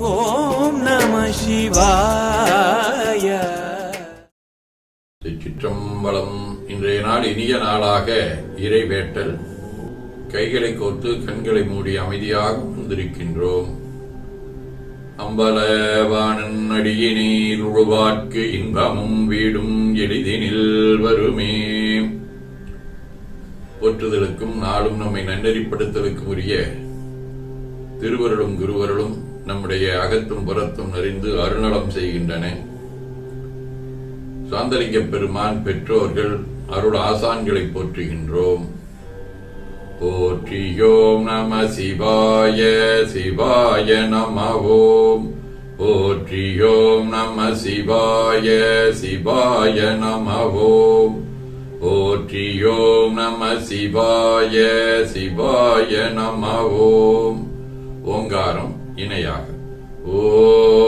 ஓம் நம சிவாய. சிற்றம்பலம் இன்றைய நாள் இனிய நாளாக இறைவேட்டல். கைகளை கோர்த்து கண்களை மூடி அமைதியாக வந்திருக்கின்றோம் அம்பலவானன் அடியினில் உழுவார்க்கு இன்பமும் வீடும் எளிதினில் வருமே. போற்றுதலுக்கும் நாளும் நம்மை நன்னறிப்படுத்தலுக்கும் உரிய திருவருளும் குருவருளும் நம்முடைய அகத்தும் புறத்தும் நிறைந்து அருணலம் செய்கின்றன. சாந்தலிங்க பெருமான் பெற்றோர்கள் அருள் ஆசான்களை போற்றுகின்றோம். போற்றியோம் நம சிவாய சிவாய நம ஓம் போற்றியோம் நம சிவாய சிவாய நம ஓம் போற்றியோம் நம சிவாய சிவாய நம ஓம் ஓங்காரம் இணையாக. ஓ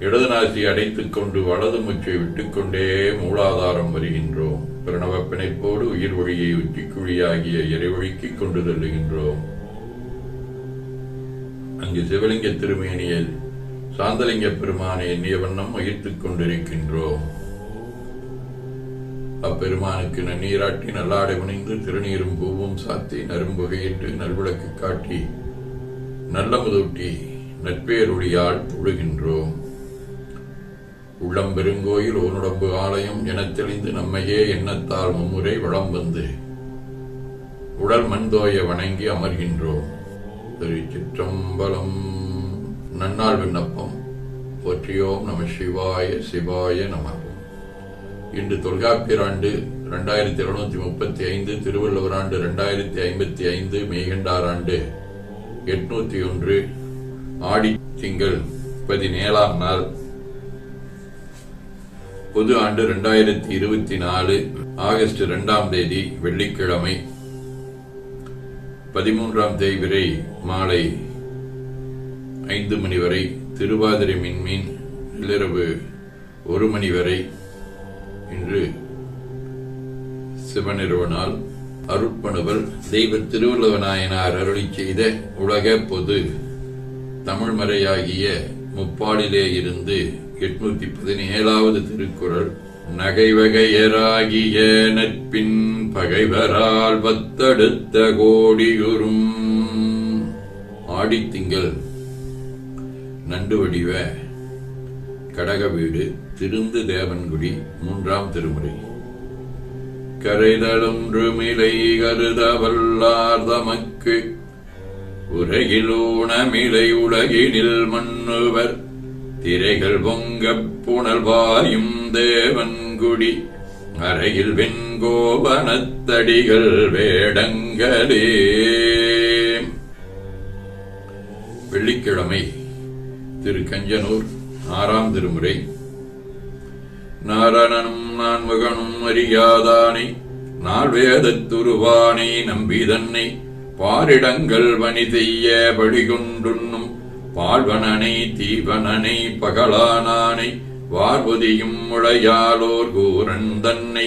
இடது நாசி அடைத்துக் கொண்டு வலது மூச்சை விட்டுக்கொண்டே மூலாதாரம் வருகின்றோம். பிரணவ பிணைப்போடு உயிர் வழியை உச்சிக்குழியாகிய இறைவழிக்கு கொண்டு தள்ளுகின்றோம். அங்கு சிவலிங்க திருமேனியில் சாந்தலிங்க பெருமானை எண்ணிய வண்ணம் உயிர்த்துக் கொண்டிருக்கின்றோம். அப்பெருமானுக்கு நன்னீராட்டி நல்லாடை புனைந்து திருநீரும் பூவும் சாத்தி நரும்புகையிட்டு நல்விளக்கு காட்டி நல்ல முதூட்டி நட்பேருடியால் தொழுகின்றோம். உள்ளம் பெருங்கோயில் ஓனுடம்பு ஆலயம் எனத் தெளிந்து நம்மையே எண்ணத்தால் மும்முறை வளம் வந்து உடல் மண்தோய வணங்கி அமர்கின்றோம். திருச்சிற்றம்பலம். நன்னாள் விண்ணப்பம். போற்றியோம் நம சிவாய சிவாய நம இன்று தொல்காப்பியர் ஆண்டு இரண்டாயிரத்தி முப்பத்தி ஐந்து திருவள்ளுவர் ஆண்டு ரெண்டாயிரத்தி ஐம்பத்தி ஐந்து மெய்கண்டார் ஆண்டு எட்நூத்தி ஒன்று. ஆடி திங்கள் பதினேழாம் நாள். பொது ஆண்டு ரெண்டாயிரத்தி இருபத்தி நாலு ஆகஸ்ட் இரண்டாம் தேதி வெள்ளிக்கிழமை பதிமூன்றாம் தேதி வரை மாலை ஐந்து மணி வரை திருவாதிரை மின்மீன் நள்ளிரவு ஒரு மணி வரை இன்று சிவநிறுவனால் அருட்பணுவர் அருட்பணுவல் தெய்வ திருவள்ளுவநாயனார் அருளி செய்த உலக பொது தமிழ்மறையாகிய முப்பாலிலே இருந்து எட்நூத்தி பதினேழாவது திருக்குறள் நகைவகையராகிய நட்பின் பகைவரால் பத்தடுத்த கோடியுறும் ஆடித்திங்கள். நண்டு வடிவ கடக வீடு திருந்து தேவன்குடி மூன்றாம் திருமுறை. கரைதலொன்று மிலை கருத வல்லார் தமக்கு உலகிலூனமிலை உலகினில் மண்ணுவர் திரைகள் பொங்கப் புனல்வாயும் தேவன்குடி. அறையில் வெண்கோபனத்தடிகள் வேடங்களே. வெள்ளிக்கிழமை திரு கஞ்சனூர் ஆறாம் திருமுறை. நாரணனும் நான்முகனும் அறியாதானை நால்வேதத் நம்பி தன்னை பாரிடங்கள் வனி செய்ய படிகொண்டுண்ணும் வாழ்வனனை தீவனனை பகலானானை வார்புதியும் உடையாளோர் கூரன் தன்னை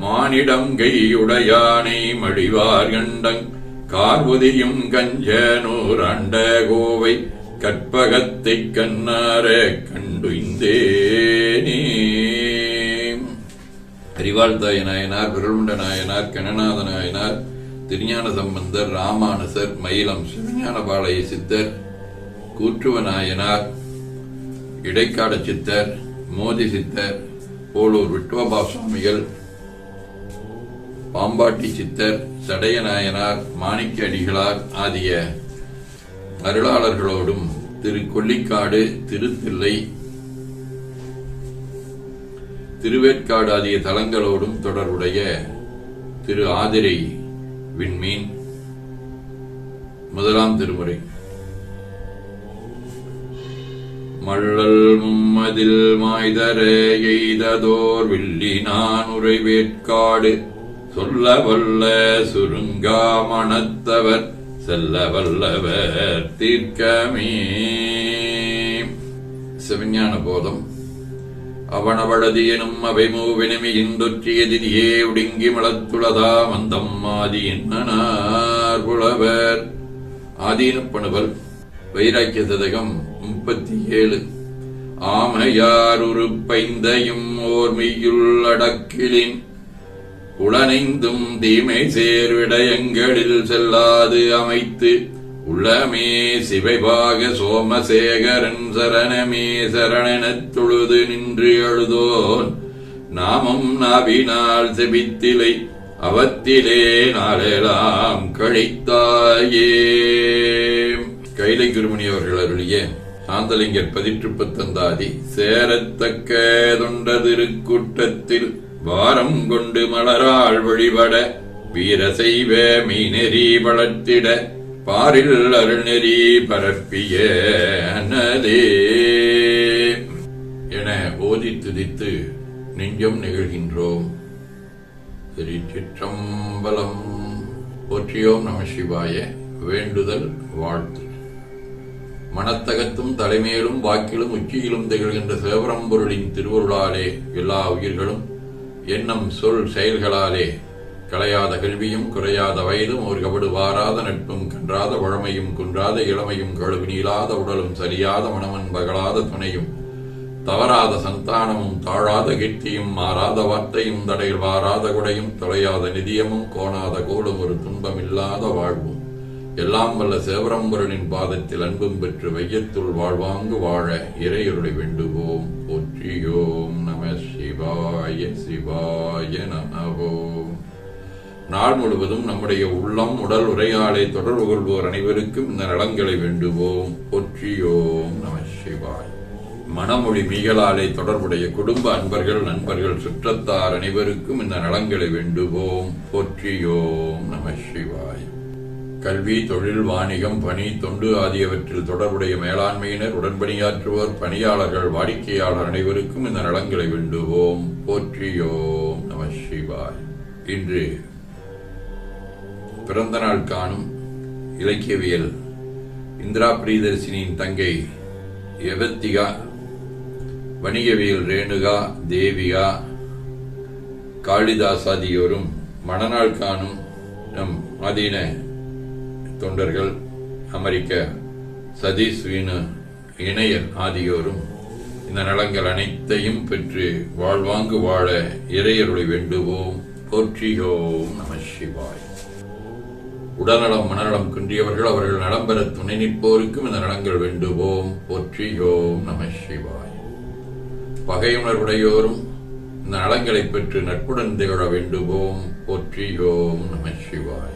மானிடம் கையுடையானை மடிவார் கண்டங் கார்புதியும் கஞ்சனூர் அண்ட கோவை கற்பகத்தைக் கண்ணார கண்டுய்ந்தேனே. அறிவாழ்தாய நாயனார் விரலுண்ட நாயனார் கணநாத நாயனார் திருஞான சம்பந்தர் ராமானுசர் மயிலம் சிவஞான பாளைய சித்தர் கூற்றுவநாயனார் இடைக்காட சித்தர் மோதி சித்தர் போலூர் விட்டோபா சுவாமிகள் பாம்பாட்டி சித்தர் சடையநாயனார் மாணிக்க அடிகளார் ஆகிய அருளாளர்களோடும் திரு கொல்லிக்காடு திருத்தில்லை திருவேற்காடு ஆகிய தலங்களோடும் தொடர்புடைய திரு ஆதிரை விண்மீன் முதலாம் திருமுறை. மள்ளல் மும்மதில் மாய்தரே எய்ததோர் வில்லி நான் உரைவேற்காடு சொல்ல வல்ல சுருங்கா மணத்தவர் செல்ல வல்லவர் தீர்க்கமே. சிவஞான போதம். அவனவளது எனும் அவை மூவினமி இந்தொற்றியதிரியே உடுங்கி மலத்துளதா மந்தம் ஆதி என்னனார் புலவர். ஆதீனப்பணுவல் வைராக்கிய சதகம். முப்பத்தி ஏழு ஆமையார் உறுப்பைந்தையும் ஓர்மையுள் அடக்கிலின் உளனைந்தும் தீமை சேர்விடயங்களில் செல்லாது அமைத்து உள்ளமே சிவைபாக சோமசேகரன் சரணமே சரணெனத் தொழுது நின்று எழுதோன் நாமம் நாவினால் செபித்திலை அவத்திலே நாளெல்லாம் கழித்தாயே. கைலை குருமணி அவர்கள் அருளிய சாந்தலிங்கர் பதிற்று பத்தந்தாதி சேரத்தக்க தொண்ட திருக்கூட்டத்தில் வாரம் கொண்டு மலராள் வழிபட வீரசைவ மீனெறி வளர்த்திட பாரில் அருள்நெறி பரப்பிய என ஓதி துதித்து நெஞ்சம் நிகழ்கின்றோம். திருச்சிற்றம்பலம். போற்றியோம் நம சிவாய. வேண்டுதல் வாழ்த்து. மனத்தகத்தும் தலைமையிலும் வாக்கிலும் உச்சியிலும் திகழ்கின்ற சிவபரம்பொருளின் திருவருளாலே எல்லா உயிர்களும் எண்ணம் சொல் செயல்களாலே களையாத கல்வியும் குறையாத வயதும் ஒரு கபடு வாராத நட்பும் கன்றாத வழமையும் குன்றாத இளமையும் கழுவு நீளாத உடலும் சரியாத மனமன் பகலாத துணையும் தவறாத சந்தானமும் தாழாத கீர்த்தியும் மாறாத வார்த்தையும் தடையில் வாராத குடையும் தொலையாத நிதியமும் கோணாத கோலும் ஒரு துன்பமில்லாத வாழ்வும். எல்லாம் வல்ல சேவரம்பரனின் பாதத்தில் அன்பும் பெற்று வையத்துள் வாழ்வாங்கு வாழ இறையருளை வேண்டுவோம். போற்றியோம் நம சிவாய சிவாய நமவோம் நாள் முழுவதும் நம்முடைய உள்ளம் உடல் உரையாடை தொடர்பு கொள்வோர் அனைவருக்கும் இந்த நலங்களை வேண்டுவோம். போற்றியோம் நம சிவாய். மனமொழி மீகலாலை தொடர்புடைய குடும்ப அன்பர்கள் நண்பர்கள் சுற்றத்தார் அனைவருக்கும் இந்த நலங்களை வேண்டுவோம். போற்றியோம் நம சிவாய். கல்வி தொழில் வாணிகம் பணி தொண்டு ஆகியவற்றில் தொடர்புடைய மேலாண்மையினர் உடன்பணியாற்றுவோர் பணியாளர்கள் வாடிக்கையாளர் அனைவருக்கும் இந்த நலன்களை வேண்டுவோம். போற்றியோம் நம சிவாய். இன்று பிறந்த நாள் காணும் இலக்கியவியல் இந்திரா பிரியதர்சினியின் தங்கை எவத்திகா வணிகவியல் ரேணுகா தேவிகா காளிதாஸ் ஆகியோரும் மணநாள் காணும் நம் ஆதீன தொண்டர்கள் அமெரிக்க சதீஷ் வீணு இணையர் ஆகியோரும் இந்த நலங்கள் அனைத்தையும் பெற்று வாழ்வாங்கு வாழ இறையருளை வேண்டுவோம். போற்றியோம் நம சிவாய். உடல்நலம் மனநலம் குன்றியவர்கள் அவர்கள் நலம் பெற துணை நிற்போருக்கும் இந்த நலங்கள் வேண்டுவோம். போற்றியோம் நம சிவாய். பகையுணர்வுடையோரும் இந்த நலங்களை பெற்று நட்புடன் திகழ வேண்டுவோம். போற்றியோம் நம சிவாய்.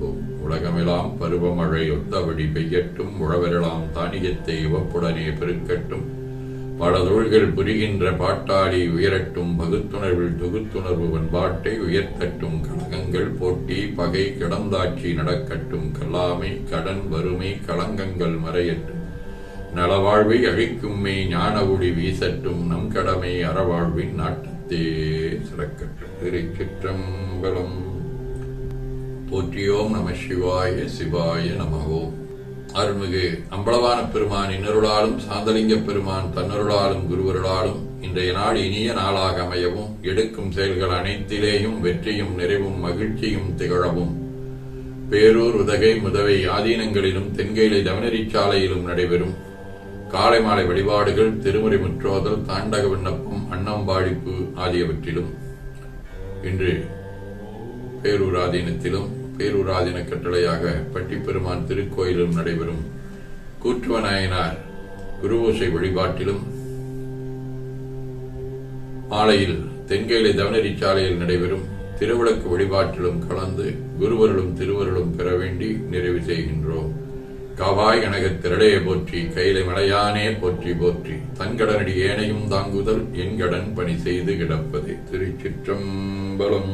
உலகமெல்லாம் பருவமழை ஒத்தபடி பெய்யட்டும் உழவரெல்லாம் தானியத்தை இவப்புடனே பெருக்கட்டும். பல தொழில்கள் புரிகின்ற பாட்டாளி உயரட்டும் பகுத்துணர்வில் தொகுத்துணர்வு பண்பாட்டை உயர்த்தட்டும். கழகங்கள் போட்டி பகை கிடந்தாட்சி நடக்கட்டும். கல்லாமை கடன் வறுமை களங்கங்கள் மறையட்டும். நலவாழ்வை அழிக்கும்மை ஞான ஒளி வீசட்டும். நம் கடமை அறவாழ்வின் நாட்டத்தே சிறக்கட்டும் திருச்சிற்றம்பலம். போற்றியோம் நம சிவாய சிவாய நமவோம் அருள்மிகு அம்பளவான பெருமான் இன்னருளாலும் சாந்தலிங்க பெருமான் தன்னருளாலும் குருவருளாலும் இன்றைய நாள் இனிய நாளாக அமையவும் எடுக்கும் செயல்கள் அனைத்திலேயும் வெற்றியும் நிறைவும் மகிழ்ச்சியும் திகழவும். பேரூர் உதகை முதவை ஆதீனங்களிலும் தென்கேலை தவனரி சாலையிலும் நடைபெறும். காலை மாலை வழிபாடுகள் திருமுறை முற்றோதல் தாண்டக விண்ணப்பம் அன்னம்பாடிப்பு ஆகியவற்றிலும். இன்று பேரூர் ஆதீனத்திலும் பேரூர் கட்டளையாக பட்டிப்பெருமான் திருக்கோயிலும் நடைபெறும் கூற்றுவநாயனார் குருவோசை வழிபாட்டிலும் மாலையில் தென்கேலை தவனரி சாலையில் நடைபெறும் திருவிளக்கு வழிபாட்டிலும் கலந்து குருவருளும் திருவருளும் பெற வேண்டி நிறைவு செய்கின்றோம். காவாய் கனக திரளைய போற்றி கையிலை மலையானே போற்றி போற்றி தங்கடனடி ஏனையும் தாங்குதல் என்கடன் பணி செய்து கிடப்பது திருச்சிற்றம்பலம்.